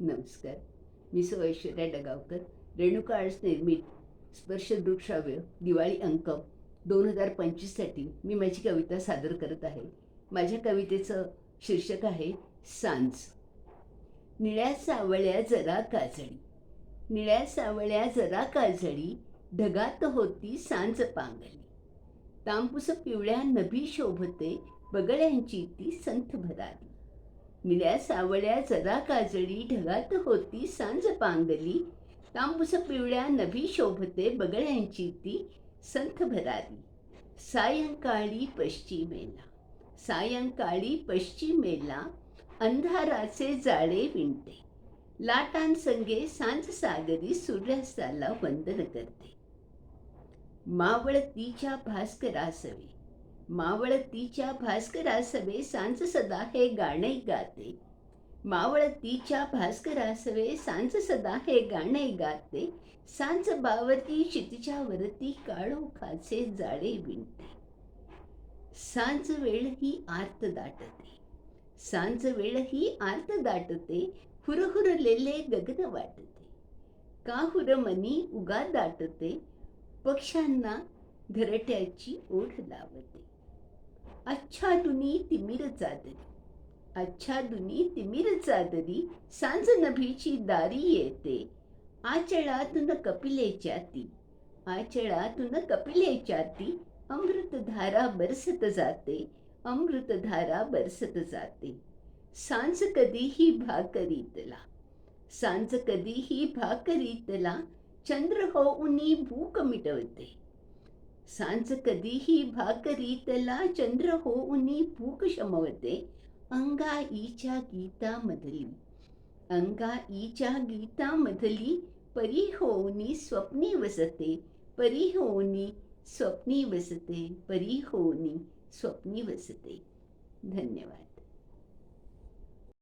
नमस्कार. मी सौ ऐश्वर्या डगावकर रेणुका आर्ट्स निर्मित स्पर्शदृकश्राव्य दिवाळी अंक दोन हजार पंचवीससाठी मी माझी कविता सादर करत आहे. माझ्या कवितेचं शीर्षक आहे सांज. निळ्या सावळ्या जरा काजळी. निळ्या सावळ्या जरा काजळी ढगात होती सांज पांगली तांबूस पिवळ्या नभी शोभते बगळ्यांची ती संथ भरारी. निळ्या सावळ्या जरा काजळी ढगात होती सांज पांगली. तांबूस पिवळ्या नभी शोभते बगळ्यांची ती संथ भरारी सायंकाळी पश्चिमेला सायंकाळी पश्चिमेला अंधाराचे जाळे विणते. लाटांसंगे सांज सागरी सूर्यास्ताला वंदन करते. मावळतीच्या भास्करासवे मावळतीच्या भास्करासवे सांज सदा हे गाणे गाते. मावळतीच्या भास्करासवे सांज सदा हे गाणे गाते. सांज बावती शितीच्या वरती काळो खाचे जाळे विणते. सांज वेळ ही आर्त दाटते. सांज वेळ ही आर्त दाटते हुरहुरलेले गगन वाटते. का हुरमनी उगा दाटते पक्ष्यांना घरट्याची ओढ लावते. आच्छादुनी तिमिर चादरी आच्छादुनी तिमिर चादरी सांज नभीची दारी येते। आचळातून कपिलेच्या ती आचळातून कपिलेच्या ती अमृतधारा बरसत जाते। अमृतधारा बरसत जाते। सांज कधीही भाकरीतला सांज कधीही भाकरीतला चंद्र होऊनी भूक मिटवते। सांज कधीही भाकरीतला चंद्र होऊनी भूक शमवते. अंगा ईच्या गीतामधली. अंगाईच्या गीतामधली परी होऊनी स्वप्नी वसते. परी होऊनी स्वप्नी वसते. परी होऊनी स्वप्नी वसते. धन्यवाद.